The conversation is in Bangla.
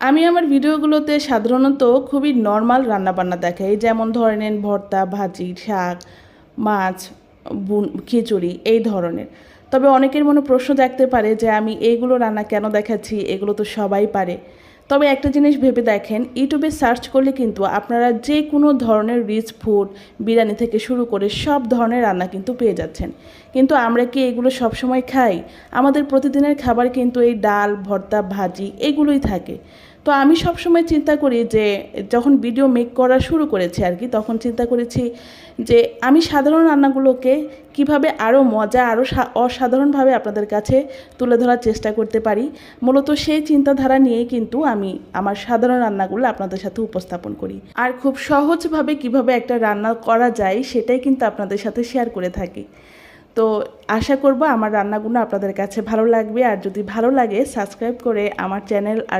আমি আমার ভিডিওগুলোতে সাধারণত খুবই নর্মাল রান্নাবান্না দেখাই, যেমন ধরে নেন ভর্তা, ভাজি, শাক, মাছ খিচুড়ি, এই ধরনের। তবে অনেকের মনে প্রশ্ন দেখতে পারে যে আমি এইগুলো রান্না কেন দেখাচ্ছি? এগুলো তো সবাই পারে। তবে একটা জিনিস ভেবে দেখেন, ইউটিউবে সার্চ করলে কিন্তু আপনারা যে কোনো ধরনের রিচ ফুড, বিরিয়ানি থেকে শুরু করে সব ধরনের রান্না কিন্তু পেয়ে যাচ্ছেন। কিন্তু আমরা কি এগুলো সবসময় খাই? আমাদের প্রতিদিনের খাবার কিন্তু এই ডাল, ভর্তা, ভাজি এগুলোই থাকে। তো আমি সবসময় চিন্তা করি যে, যখন ভিডিও মেক করা শুরু করেছি আর কি, তখন চিন্তা করেছি যে, আমি সাধারণ রান্নাগুলোকে কীভাবে আরও মজা আরও অসাধারণভাবে আপনাদের কাছে তুলে ধরার চেষ্টা করতে পারি, মূলত সেই চিন্তাধারা নিয়েই কিন্তু আমি আমার সাধারণ রান্নাগুলো আপনাদের সাথে উপস্থাপন করি। আর খুব সহজভাবে কীভাবে একটা রান্না করা যায় সেটাই কিন্তু আপনাদের সাথে শেয়ার করে থাকি। তো আশা করব আমার রান্নাগুলো আপনাদের কাছে ভালো লাগবে, আর যদি ভালো লাগে সাবস্ক্রাইব করে আমার চ্যানেল আর